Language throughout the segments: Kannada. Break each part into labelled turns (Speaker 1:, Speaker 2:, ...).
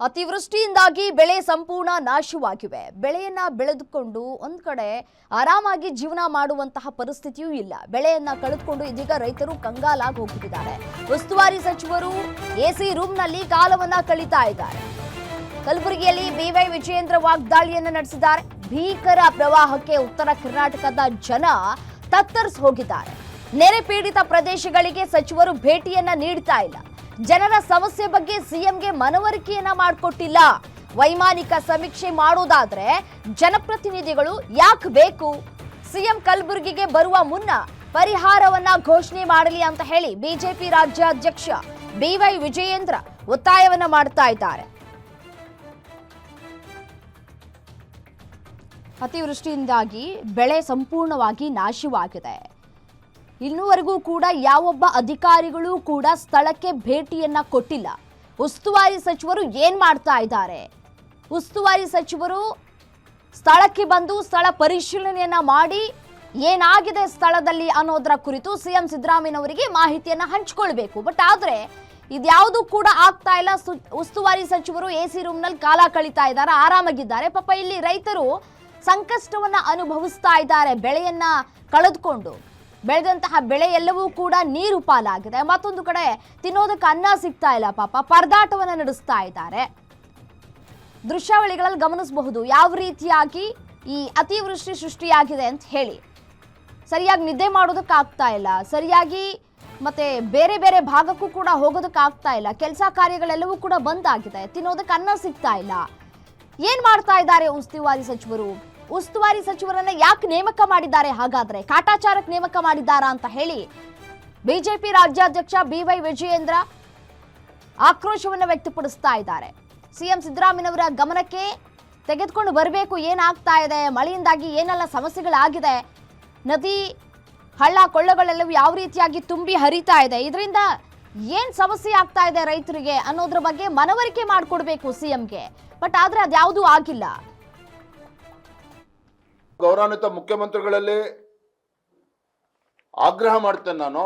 Speaker 1: ಅತಿವೃಷ್ಟಿಯಿಂದಾಗಿ ಬೆಳೆ ಸಂಪೂರ್ಣ ನಾಶವಾಗಿವೆ. ಬೆಳೆಯನ್ನ ಬೆಳೆದುಕೊಂಡು ಒಂದ್ ಕಡೆ ಆರಾಮಾಗಿ ಜೀವನ ಮಾಡುವಂತಹ ಪರಿಸ್ಥಿತಿಯೂ ಇಲ್ಲ. ಬೆಳೆಯನ್ನ ಕಳೆದುಕೊಂಡು ಇದೀಗ ರೈತರು ಕಂಗಾಲಾಗಿ ಹೋಗುತ್ತಿದ್ದಾರೆ ಉಸ್ತುವಾರಿ ಸಚಿವರು ಎಸಿ ರೂಮ್ನಲ್ಲಿ ಕಾಲವನ್ನ ಕಳೀತಾ ಇದ್ದಾರೆ. ಕಲಬುರಗಿಯಲ್ಲಿ ಬಿವೈ ವಿಜಯೇಂದ್ರ ವಾಗ್ದಾಳಿಯನ್ನ ನಡೆಸಿದ್ದಾರೆ. ಭೀಕರ ಪ್ರವಾಹಕ್ಕೆ ಉತ್ತರ ಕರ್ನಾಟಕದ ಜನ ತತ್ತರಿಸಿ ಹೋಗಿದ್ದಾರೆ. ನೆರೆ ಪೀಡಿತ ಪ್ರದೇಶಗಳಿಗೆ ಸಚಿವರು ಭೇಟಿಯನ್ನ ನೀಡ್ತಾ ಇಲ್ಲ. ಜನರ ಸಮಸ್ಯೆ ಬಗ್ಗೆ ಸಿಎಂಗೆ ಮನವರಿಕೆಯನ್ನ ಮಾಡಿಕೊಟ್ಟಿಲ್ಲ. ವೈಮಾನಿಕ ಸಮೀಕ್ಷೆ ಮಾಡೋದಾದ್ರೆ ಜನಪ್ರತಿನಿಧಿಗಳು ಯಾಕೆ ಬೇಕು? ಸಿಎಂ ಕಲಬುರಗಿಗೆ ಬರುವ ಮುನ್ನ ಪರಿಹಾರವನ್ನ ಘೋಷಣೆ ಮಾಡಲಿ ಅಂತ ಹೇಳಿ ಬಿಜೆಪಿ ರಾಜ್ಯಾಧ್ಯಕ್ಷ ಬಿವೈ ವಿಜಯೇಂದ್ರ ಒತ್ತಾಯವನ್ನ ಮಾಡ್ತಾ ಇದ್ದಾರೆ. ಅತಿವೃಷ್ಟಿಯಿಂದಾಗಿ ಬೆಳೆ ಸಂಪೂರ್ಣವಾಗಿ ನಾಶವಾಗಿದೆ. ಇನ್ನೂವರೆಗೂ ಕೂಡ ಯಾವೊಬ್ಬ ಅಧಿಕಾರಿಗಳು ಕೂಡ ಸ್ಥಳಕ್ಕೆ ಭೇಟಿಯನ್ನ ಕೊಟ್ಟಿಲ್ಲ. ಉಸ್ತುವಾರಿ ಸಚಿವರು ಏನ್ ಮಾಡ್ತಾ ಇದ್ದಾರೆ? ಉಸ್ತುವಾರಿ ಸಚಿವರು ಸ್ಥಳಕ್ಕೆ ಬಂದು ಸ್ಥಳ ಪರಿಶೀಲನೆಯನ್ನ ಮಾಡಿ ಏನಾಗಿದೆ ಸ್ಥಳದಲ್ಲಿ ಅನ್ನೋದರ ಕುರಿತು ಸಿಎಂ ಸಿದ್ದರಾಮಯ್ಯನವರಿಗೆ ಮಾಹಿತಿಯನ್ನ ಹಂಚಿಕೊಳ್ಬೇಕು. ಬಟ್ ಆದ್ರೆ ಇದ್ಯಾವುದು ಕೂಡ ಆಗ್ತಾ ಇಲ್ಲ. ಉಸ್ತುವಾರಿ ಸಚಿವರು ಎ ಸಿ ರೂಮ್ನಲ್ಲಿ ಕಾಲ ಕಳೀತಾ ಇದ್ದಾರೆ, ಆರಾಮಾಗಿದ್ದಾರೆ. ಪಾಪ ಇಲ್ಲಿ ರೈತರು ಸಂಕಷ್ಟವನ್ನ ಅನುಭವಿಸ್ತಾ ಇದ್ದಾರೆ, ಬೆಳೆಯನ್ನ ಕಳೆದುಕೊಂಡು. ಬೆಳೆದಂತಹ ಬೆಳೆ ಎಲ್ಲವೂ ಕೂಡ ನೀರು ಪಾಲಾಗಿದೆ. ಮತ್ತೊಂದು ಕಡೆ ತಿನ್ನೋದಕ್ಕೆ ಅನ್ನ ಸಿಗ್ತಾ ಇಲ್ಲ. ಪಾಪ ಪರದಾಟವನ್ನು ನಡೆಸ್ತಾ ಇದ್ದಾರೆ. ದೃಶ್ಯಾವಳಿಗಳಲ್ಲಿ ಗಮನಿಸಬಹುದು ಯಾವ ರೀತಿಯಾಗಿ ಈ ಅತಿವೃಷ್ಟಿ ಸೃಷ್ಟಿಯಾಗಿದೆ ಅಂತ ಹೇಳಿ. ಸರಿಯಾಗಿ ನಿದ್ದೆ ಮಾಡೋದಕ್ಕಾಗ್ತಾ ಇಲ್ಲ. ಸರಿಯಾಗಿ ಮತ್ತೆ ಬೇರೆ ಬೇರೆ ಭಾಗಕ್ಕೂ ಕೂಡ ಹೋಗೋದಕ್ಕಾಗ್ತಾ ಇಲ್ಲ. ಕೆಲಸ ಕಾರ್ಯಗಳೆಲ್ಲವೂ ಕೂಡ ಬಂದ್ ಆಗಿದೆ. ತಿನ್ನೋದಕ್ಕೆ ಅನ್ನ ಸಿಗ್ತಾ ಇಲ್ಲ. ಏನ್ ಮಾಡ್ತಾ ಇದ್ದಾರೆ ಉಸ್ತುವಾರಿ ಸಚಿವರು? ಉಸ್ತುವಾರಿ ಸಚಿವರನ್ನ ಯಾಕೆ ನೇಮಕ ಮಾಡಿದ್ದಾರೆ? ಹಾಗಾದ್ರೆ ಕಾಟಾಚಾರಕ್ಕೆ ನೇಮಕ ಮಾಡಿದ್ದಾರಾ ಅಂತ ಹೇಳಿ ಬಿಜೆಪಿ ರಾಜ್ಯಾಧ್ಯಕ್ಷ ಬಿವೈ ವಿಜಯೇಂದ್ರ ಆಕ್ರೋಶವನ್ನು ವ್ಯಕ್ತಪಡಿಸ್ತಾ ಇದ್ದಾರೆ. ಸಿಎಂ ಸಿದ್ದರಾಮಯ್ಯನವರ ಗಮನಕ್ಕೆ ತೆಗೆದುಕೊಂಡು ಬರಬೇಕು, ಏನಾಗ್ತಾ ಇದೆ? ಮಳೆಯಿಂದಾಗಿ ಏನೆಲ್ಲ ಸಮಸ್ಯೆಗಳಾಗಿದೆ? ನದಿ, ಹಳ್ಳ, ಕೊಳ್ಳಗಳೆಲ್ಲವೂ ಯಾವ ರೀತಿಯಾಗಿ ತುಂಬಿ ಹರಿತಾ ಇದೆ? ಇದರಿಂದ ಏನ್ ಸಮಸ್ಯೆ ಆಗ್ತಾ ಇದೆ ರೈತರಿಗೆ ಅನ್ನೋದ್ರ ಬಗ್ಗೆ ಮನವರಿಕೆ ಮಾಡಿಕೊಡ್ಬೇಕು ಸಿಎಂಗೆ. ಬಟ್ ಆದ್ರೆ ಅದ್ಯಾವುದೂ ಆಗಿಲ್ಲ.
Speaker 2: ಗೌರವಾನ್ವಿತ ಮುಖ್ಯಮಂತ್ರಿಗಳಲ್ಲಿ ಆಗ್ರಹ ಮಾಡ್ತೇನೆ ನಾನು.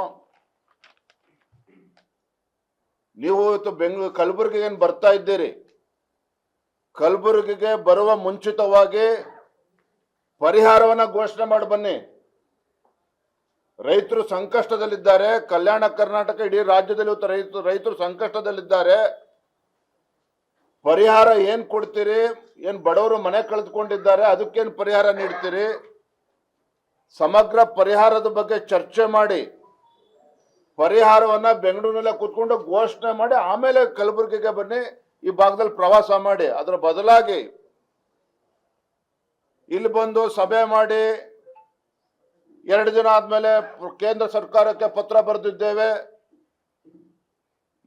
Speaker 2: ನೀವು ಇವತ್ತು ಬೆಂಗಳೂರು, ಕಲಬುರಗಿಗೆ ಏನು ಬರ್ತಾ ಇದ್ದೀರಿ? ಕಲಬುರಗಿಗೆ ಬರುವ ಮುಂಚಿತವಾಗಿ ಪರಿಹಾರವನ್ನ ಘೋಷಣೆ ಮಾಡಿ ಬನ್ನಿ. ರೈತರು ಸಂಕಷ್ಟದಲ್ಲಿದ್ದಾರೆ. ಕಲ್ಯಾಣ ಕರ್ನಾಟಕ ಇಡೀ ರಾಜ್ಯದಲ್ಲಿ ಇವತ್ತು ರೈತರು ರೈತರು ಸಂಕಷ್ಟದಲ್ಲಿದ್ದಾರೆ. ಪರಿಹಾರ ಏನ್ ಕೊಡ್ತೀರಿ? ಏನ್ ಬಡವರು ಮನೆ ಕಳೆದುಕೊಂಡಿದ್ದಾರೆ, ಅದಕ್ಕೇನು ಪರಿಹಾರ ನೀಡ್ತೀರಿ? ಸಮಗ್ರ ಪರಿಹಾರದ ಬಗ್ಗೆ ಚರ್ಚೆ ಮಾಡಿ, ಪರಿಹಾರವನ್ನ ಬೆಂಗಳೂರಿನಲ್ಲೇ ಕೂತ್ಕೊಂಡು ಘೋಷಣೆ ಮಾಡಿ, ಆಮೇಲೆ ಕಲಬುರಗಿಗೆ ಬನ್ನಿ, ಈ ಭಾಗದಲ್ಲಿ ಪ್ರವಾಸ ಮಾಡಿ. ಅದರ ಬದಲಾಗಿ ಇಲ್ಲಿ ಬಂದು ಸಭೆ ಮಾಡಿ, ಎರಡು ದಿನ ಆದ್ಮೇಲೆ ಕೇಂದ್ರ ಸರ್ಕಾರಕ್ಕೆ ಪತ್ರ ಬರೆದಿದ್ದೇವೆ.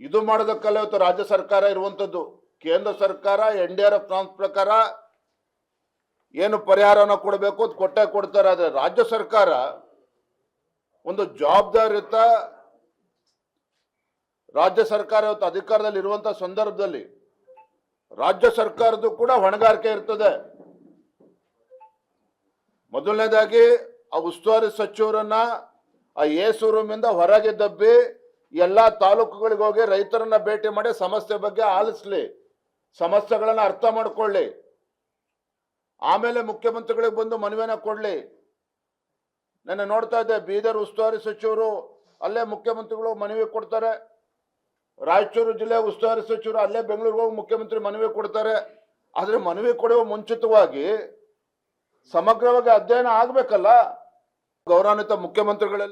Speaker 2: ಇದು ಮಾಡೋದಕ್ಕಲ್ಲ ಇವತ್ತು ರಾಜ್ಯ ಸರ್ಕಾರ ಇರುವಂತದ್ದು. ಕೇಂದ್ರ ಸರ್ಕಾರ, ಎನ್ ಡಿ ಆರ್ ಎಫ್ ಪ್ರಕಾರ ಏನು ಪರಿಹಾರನ ಕೊಡಬೇಕು ಅದು ಕೊಟ್ಟೆ ಕೊಡ್ತಾರೆ. ಆದರೆ ರಾಜ್ಯ ಸರ್ಕಾರ ಒಂದು ಜವಾಬ್ದಾರಿಯುತ ರಾಜ್ಯ ಸರ್ಕಾರ ಇವತ್ತು ಅಧಿಕಾರದಲ್ಲಿ ಇರುವಂತ ಸಂದರ್ಭದಲ್ಲಿ ರಾಜ್ಯ ಸರ್ಕಾರದ್ದು ಕೂಡ ಹೊಣೆಗಾರಿಕೆ ಇರ್ತದೆ. ಮೊದಲನೇದಾಗಿ ಆ ಉಸ್ತುವಾರಿ ಸಚಿವರನ್ನ ಆ ಏಸು ರೂಮಿಂದ ಹೊರಗೆ ದಬ್ಬಿ ಎಲ್ಲಾ ತಾಲೂಕುಗಳಿಗೆ ಹೋಗಿ ರೈತರನ್ನ ಭೇಟಿ ಮಾಡಿ ಸಮಸ್ಯೆ ಬಗ್ಗೆ ಆಲಿಸ್ಲಿ. ಸಮಸ್ಯೆಗಳನ್ನ ಅರ್ಥ ಮಾಡಿಕೊಳ್ಳಿ. ಆಮೇಲೆ ಮುಖ್ಯಮಂತ್ರಿಗಳಿಗೆ ಬಂದು ಮನವಿಯನ್ನ ಕೊಡ್ಲಿ. ನನ್ನ ನೋಡ್ತಾ ಇದ್ದೆ, ಬೀದರ್ ಉಸ್ತುವಾರಿ ಸಚಿವರು ಅಲ್ಲೇ ಮುಖ್ಯಮಂತ್ರಿಗಳು ಮನವಿ ಕೊಡ್ತಾರೆ. ರಾಯಚೂರು ಜಿಲ್ಲೆ ಉಸ್ತುವಾರಿ ಸಚಿವರು ಅಲ್ಲೇ ಬೆಂಗಳೂರಿಗೆ ಹೋಗಿ ಮುಖ್ಯಮಂತ್ರಿ ಮನವಿ ಕೊಡ್ತಾರೆ. ಆದರೆ ಮನವಿ ಕೊಡುವ ಮುಂಚಿತವಾಗಿ ಸಮಗ್ರವಾಗಿ ಅಧ್ಯಯನ ಆಗಬೇಕಲ್ಲ. ಗೌರವಾನ್ವಿತ ಮುಖ್ಯಮಂತ್ರಿಗಳಲ್ಲಿ